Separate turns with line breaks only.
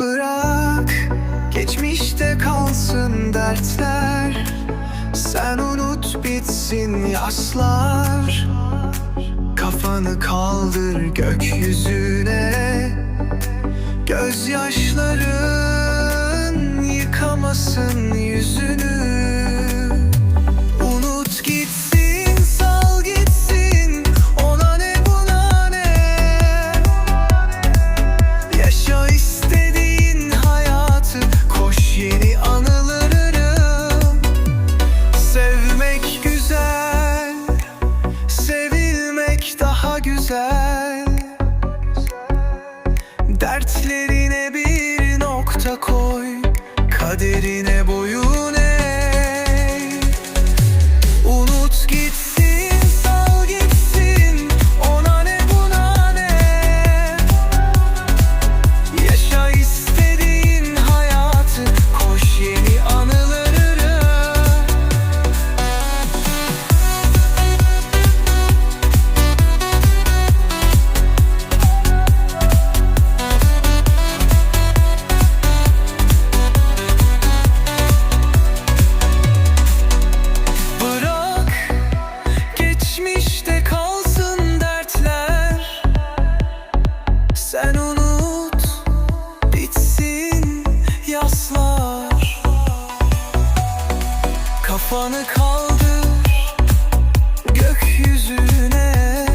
Bırak. Geçmişte kalsın dertler. Sen unut bitsin yaslar. Kafanı kaldır gökyüzü. city Kafanı kaldır. Gökyüzüne